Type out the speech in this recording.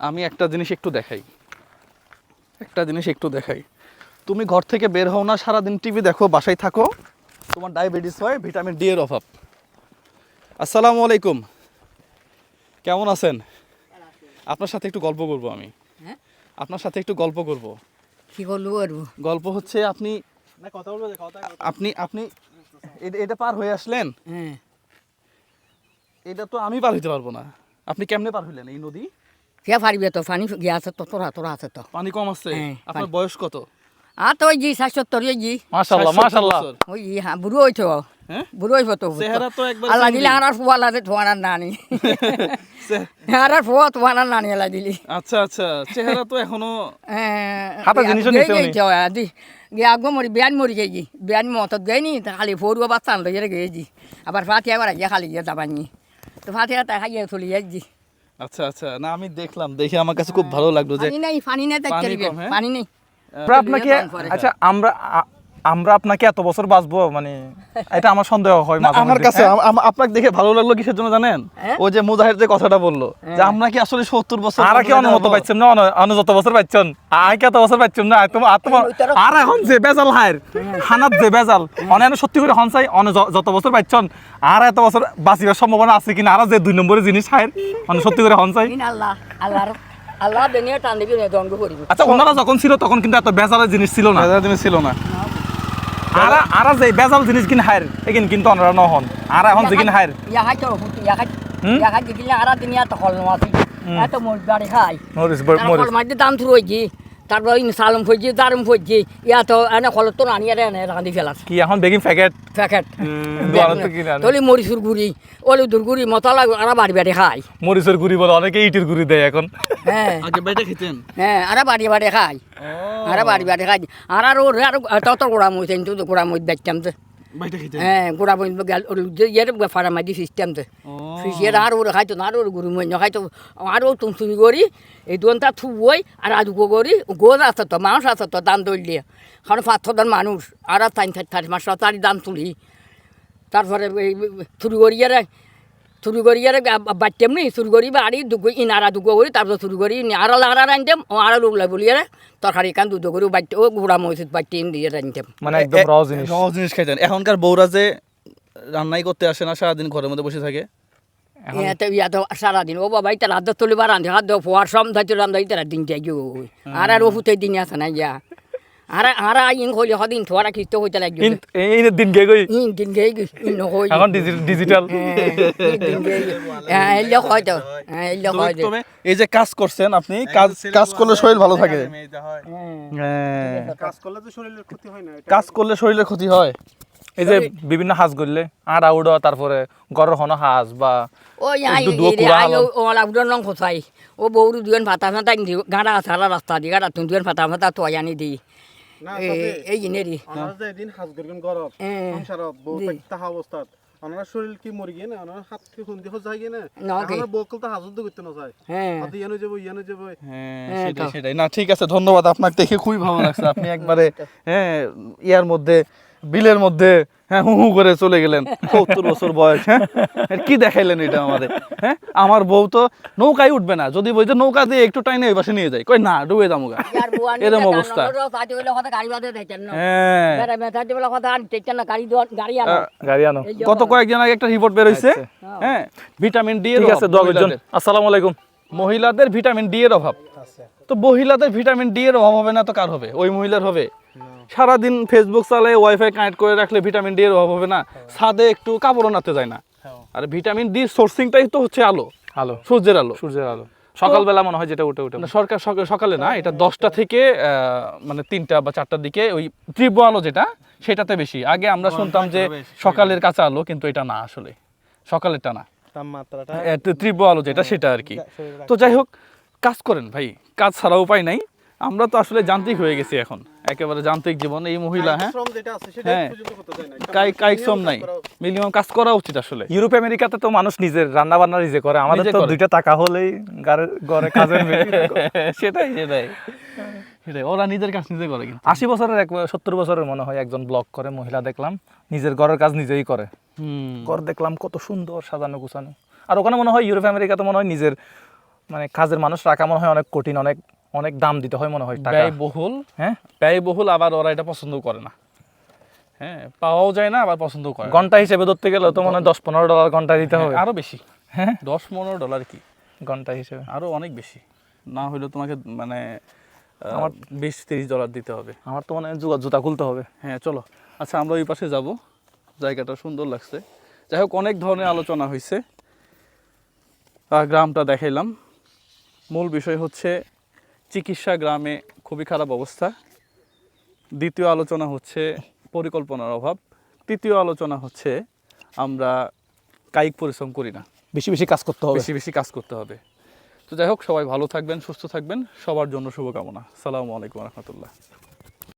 আমি একটা জিনিস একটু দেখাই। একটা জিনিস একটু দেখাই। তুমি ঘর থেকে বের হও না সারাদিন টিভি দেখো বাসায় থাকো। তোমার ডায়াবেটিস হয় ভিটামিন ডি এর অভাব। আসসালামু আলাইকুম। কেমন আছেন? আপনার সাথে একটু গল্প করব আমি। হ্যাঁ? আপনার সাথে একটু গল্প করব। কি করব? পারব গল্প হচ্ছে আপনি কথা বলব আপনি আপনি এটা- এটা পার হয়ে আসলেন? হ্যাঁ। এটা তো আমি পার হইতে পারব না। আপনি কেমনে পার হইলেন এই নদী? কে পারবে তো পানি গিয়ে আছে তো তোরা তোরা আছে তো। পানি কম আছে? হ্যাঁ, আপনার বয়স কত? আর তো ওই জি ষাট সত্তর ওই জি মাশাল্লাহ 60 মাশাল্লাহ ওই জি হ্যাঁ বুড়ো হইতো। হ্যাঁ? বুড়ো হইব তো চেহারা তো একবার আল্লাহ দিলে আর আর ফুয়া লাগে নানি। আর আর ফুয়া তোমার নানি এলা দিলি। আচ্ছা আচ্ছা চেহারা তো এখনও হ্যাঁ, হাতে জিনিসও নিছে উনি। গে আগ মরি বিয়ান মরি বিয়ান মতত গেই নি খালি ফরুয়া বাচ্চা আনলো আবার ফাতিয়া এবার গিয়ে খালি গিয়ে যাবানি। তো ফাতিয়া তা খাইয়ে চলে যাচ্ছি আচ্ছা আচ্ছা। না আমি দেখলাম। দেখে আমার কাছে খুব ভালো লাগল যে পানি নাই পানি নাই পানি কম, হ্যাঁ? আপনাকে আচ্ছা আমরা আমরা আপনাকে এত বছর বাঁচবো মানে এটা আমার সন্দেহ হয় আমার কাছে আম- আপনাকে দেখে ভালো লাগল কিসের জন্য জানেন? হ্যাঁ? ও যে মুজাহির যে কথাটা বলল যে আমরা কি আসলে সত্তর বছর আর কি অনুমত যাব? পাইছেন না অন- যত বছর পাইছেন আর কি এত বছর পাইছেন না তোমার আর এখন যে বেজাল হায়ের খানাত যে বেজাল অনেক সত্যি করে হন চাই অনে যত বছর পাইছেন আর এত বছর বাঁচিবার সম্ভাবনা আছে কিনা আর যে দুই নম্বরের জিনিস হায়ের অনেক সত্যি করে হন চাই। ইন আল্লাহ আল্লাহ দুনিয়া টান দিবি আচ্ছা ওনারা যখন ছিল তখন কিন্তু এত বেজালের জিনিস ছিল না। বেজার জিনিস ছিল না আর আরা যে বেজাল জিনিস কিন হাইর এগিন কিন্তু অনরা নহন। আরা এখন যে হাইর ইয়া খাই তো হুতি ইয়া খাই হুম? ইয়া হাই দিলে আরা দিনিয়া তো হল মাছি এত মোর গাড়ি খাই। মরিস মরিস মাঝে দাম থুরই হইছি। তারপর ইন সালম ফজি দারম ফজি। ইয়া তো এনে হল তো রানি এনে এনে রাঁধি ফেলাস। কি এখন বেগিং প্যাকেট? প্যাকেট। তলি মরিচুর গুড়ি ওলি দুরগুড়ি মতলা আর বাড়ি বাড়ি খাই। মরিচুর গুড়ি বলে অনেকে ইটির গুড়ি দেয় এখন। হ্যাঁ। আগে বাইরে খেতেন? হ্যাঁ আর বাড়ি বাড়ি খাই। আর বাড়ি বাড়ি খাই। আর আর ওর আর তত গোড়া মই তো গোড়া মই দেখতাম খেতেন হ্যাঁ গোড়া গেল ইয়ের ফাড়া মাঝি সিস্টেম তো ও ফিসিয়ে আর ওর খাইতো না আর ওর গুরু মই খাইতো আর ও তুমি তুমি করি এই দোনটা থুবই আর আজুকো করি গোজ আছে তো মানুষ আছে তো দান দৌড় দিয়ে। কারণ পাঁচ ছজন মানুষ আর তাই থাকি মাস তারি দান তুলি তারপরে এই থুরি করিয়ে চুরি করি আর বাচ্চাম নি চুরি করি বাড়ি দুগো ইনারা দুগো করি তারপর চুরি করি আর আর আনতাম ও আর লোক লাই বলি আরে তরকারি কান দুধ করি বাচ্চা ও গুড়া মসজিদ বাচ্চা দিয়ে আনতাম মানে একদম র জিনিস। সহজ জিনিস খাইতেন। এখনকার বউরা যে রান্নাই করতে আসে না সারাদিন ঘরের মধ্যে বসে থাকে। ইয়াতে ইয়াতে সারাদিন ও বাবা ইতার হাত তুলি বা রান্ধে হাত দেওয়া ফোয়ার সম ধাইতে রান্ধা ইতার দিন যাই আর আর ও দিন আছে না ইয়া। আর আর ইন হইলে হদিন থোয়ারা খিস্ত হইতে লাগবে ইন- দিন গে গই ইন দিন গেই ইন হই এখন ডিজিটাল দিন গেই হ্যাঁ এলে হয়তো এলে হয়তো তবে এই যে কাজ করছেন আপনি কাজ কাজ করলে শরীর ভালো থাকে। হ্যাঁ। কাজ করলে তো শরীরের ক্ষতি হয় না কাজ করলে শরীরের ক্ষতি হয়। এই যে বিভিন্ন হাঁস গড়লে আর আউড তারপরে গড়ের হন হাঁস বা ও আই একটু দুয়ো কুড়া আই হলো। ও লাউডন রং কোথায় ও বউরু দুজন ভাতা ভাতা গাড়া সারা রাস্তা দি গাড়া তুমি দুজন ভাতা ভাতা তো আনি দি না এ- তবে এই জিনেরি যে এদিন হাজ করবেন গরব। সংসার বউ তাহা অবস্থাত। অনারা শরীর কি মরি গিয়ে না অনারা হাত কি খুন দিয়ে যায় গিয়ে না? তো হাজত করতে না যায় হ্যাঁ। হাতে ইয়ানো যাব ইয়ানো যাব। হ্যাঁ হ্যাঁ, সেটাই সেটাই। না ঠিক আছে ধন্যবাদ আপনাকে দেখে খুবই ভালো লাগছে। আপনি একবারে হ্যাঁ ইয়ার মধ্যে বিলের মধ্যে হ্যাঁ হু হু করে চলে গেলেন। সত্তর বছর বয়স হ্যাঁ? কি দেখাইলেন এটা আমাদের? হ্যাঁ আমার বউ তো নৌকায় উঠবে না। যদি বলতে নৌকা দিয়ে একটু টাইনে এই পাশে নিয়ে যায় কই না ডুবে যাব গা। টাকা অবস্থা। না। হ্যাঁ। বেড়া মেথাতে বলে কথা আর দেখতেন না গাড়ি আনো। গাড়ি আনো। এই যে গত কয়েকদিন আগে একটা রিপোর্ট বের হইছে আচ্ছা। হ্যাঁ। ভিটামিন ডি এর ঠিক আছে মহিলাদের। আসসালামু আলাইকুম। মহিলাদের ভিটামিন ডি এর অভাব। তো মহিলাদের ভিটামিন ডি এর অভাব হবে না তো কার হবে? ওই মহিলার হবে। সারাদিন ফেসবুক চালায় ওয়াইফাই কানেক্ট করে রাখলে ভিটামিন ডি এর অভাব হবে না। ছাদে একটু কাপড় নাতে যায় না। আর ভিটামিন ডি সোর্সিংটাই তো হচ্ছে আলো। আলো। সূর্যের আলো। সূর্যের আলো। সকালবেলা মনে হয় যেটা উঠে উঠে সরকার সকাল- সকালে না এটা দশটা থেকে মানে তিনটা বা চারটার দিকে ওই তীব্র আলো যেটা সেটাতে বেশি। আগে আমরা শুনতাম যে সকালের কাঁচা আলো কিন্তু এটা না আসলে। সকালেরটা না। তীব্র আলো যেটা সেটা আর কি। তো যাই হোক কাজ করেন ভাই। কাজ ছাড়া উপায় নাই। আমরা তো আসলে যান্ত্রিক হয়ে গেছি এখন। একেবারে যান্ত্রিক জীবন এই মহিলা হ্যাঁ? শ্রম যেটা আছে সেটা হ্যাঁ। কাই শ্রম নাই। মিনিমাম কাজ করা উচিত আসলে। ইউরোপ আমেরিকাতে তো মানুষ নিজের রান্না বান্না নিজে করে আমাদের তো দুইটা টাকা হলেই গাড়ি- ঘরে কাজের সেটাই সেটাই। সেটাই। ওরা নিজের কাজ নিজে করে কিন্তু। আশি বছরের এক সত্তর বছরের মনে হয় একজন ব্লগ করে মহিলা দেখলাম নিজের ঘরের কাজ নিজেই করে। হুম। ঘর দেখলাম কত সুন্দর সাজানো গুছানো। আর ওখানে মনে হয় ইউরোপ আমেরিকাতে মনে হয় নিজের মানে কাজের মানুষ রাখা মনে হয় অনেক কঠিন অনেক অনেক দাম দিতে হয় মনে হয় ব্যয়বহুল। হ্যাঁ? ব্যয়বহুল আবার ওরা এটা পছন্দ করে না। হ্যাঁ পাওয়াও যায় না আবার পছন্দ করে ঘণ্টা হিসেবে ধরতে গেলে তো মনে হয় দশ পনেরো ডলার ঘণ্টা দিতে হবে। আরও বেশি। হ্যাঁ? দশ পনেরো ডলার কি? ঘণ্টা হিসেবে। আরও অনেক বেশি। না হলে তোমাকে মানে আমার বিশ তিরিশ ডলার দিতে হবে। আমার তো মানে হয় জুতা জুতা খুলতে হবে। হ্যাঁ চলো। আচ্ছা আমরা ওই পাশে যাব। জায়গাটা সুন্দর লাগছে। যাই হোক অনেক ধরনের আলোচনা হয়েছে গ্রামটা দেখাইলাম। মূল বিষয় হচ্ছে চিকিৎসা গ্রামে খুবই খারাপ অবস্থা। দ্বিতীয় আলোচনা হচ্ছে পরিকল্পনার অভাব। তৃতীয় আলোচনা হচ্ছে আমরা কায়িক পরিশ্রম করি না। বেশি বেশি কাজ করতে হবে। বেশি বেশি কাজ করতে হবে। তো যাই হোক সবাই ভালো থাকবেন সুস্থ থাকবেন। সবার জন্য শুভকামনা। সালামু আলাইকুম রহমতুল্লাহ।